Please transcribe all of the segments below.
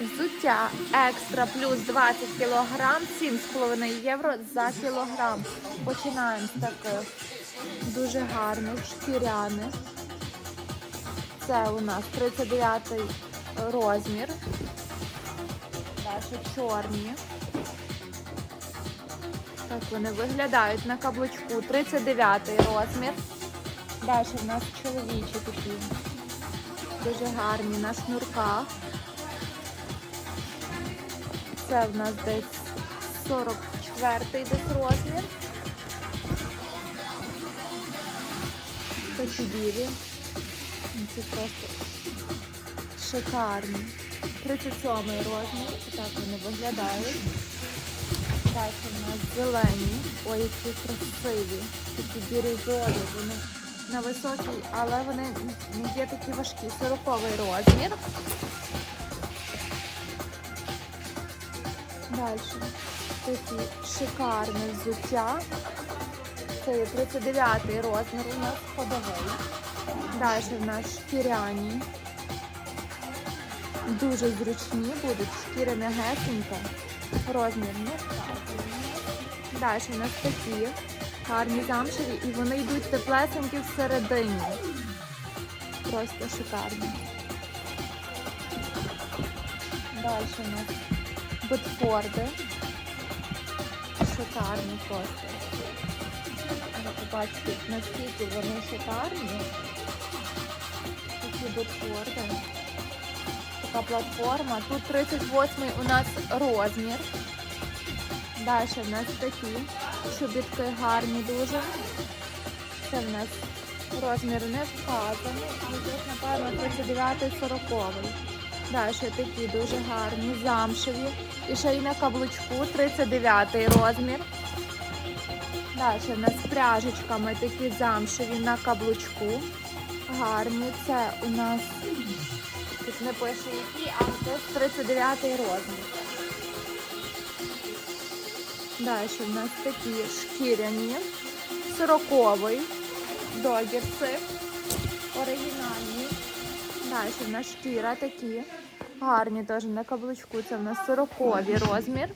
Взуття екстра плюс 20 кг, 7,5 євро за кілограм. Починаємо з таких дуже гарних шкіряних. Це у нас 39 розмір. Далі чорні. Так вони виглядають на каблучку. 39 розмір. Далі в нас чоловічі такі. Дуже гарні на шнурках. Це в нас десь 44-й десь розмір. Такі білі. Це просто шикарні. 37 розмір. Так вони виглядають. Далі у нас зелені. Ой, які красиві. Такі бірюзові. Вони на високій, але вони є такі важкі. 40 розмір. Далі. Такі шикарне взуття. Це є 39 розмір у нас ходовий. Далі в нас шкіряні. Дуже зручні будуть, шкіра м'ягесенька. Розмір не. Далі у нас такі гарні замшеві і вони йдуть теплесенькі всередині. Просто шикарні. Далі у нас Бетфорди. Шикарні просто. Ви побачите, наскільки вони шикарні. Такі Бетфорди. Така платформа. Тут 38 у нас розмір. Далі в нас такі чобітки гарні дуже. Це в нас розмір не вказаний. Ну, Тут, напевно, 39-40. Далі такі дуже гарні, замшеві. І ще й на каблучку 39 розмір. Далі в нас пряжечками такі замшеві на каблучку. Гарні. Це у нас тут не пише які, але це 39 розмір. Далі в нас такі шкіряні, сороковий, догірці, оригінальні. Далі в нас шкіра такі. Гарні теж на каблучку. Це в нас 40 розмір.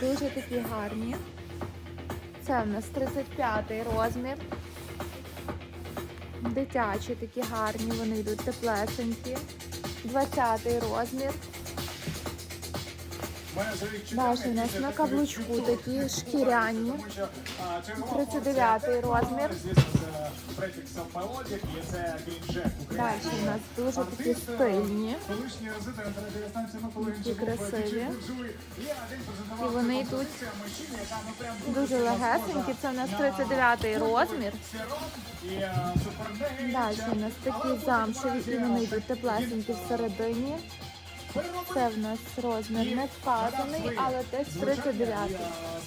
Дуже такі гарні. Це в нас 35 розмір. Дитячі такі гарні, вони йдуть теплесенькі. 20 розмір. Далі у нас на каблучку такі шкіряні. 39 розмір. Далі у нас дуже такі стильні. Такі красиві. І вони йдуть дуже легесенькі. Це у нас 39 розмір. Далі у нас такі замшеві і вони йдуть теплесенькі всередині. Це в нас розмір не вказаний, але десь 39.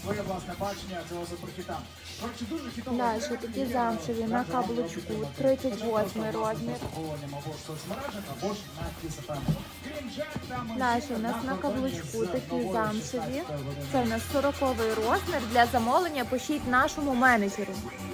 Своє власне бачення цього Далі такі замшеві на каблучку, 38 розмір. Далі у нас на каблучку такі замшеві. Це в нас 40 розмір. Для замовлення пишіть нашому менеджеру.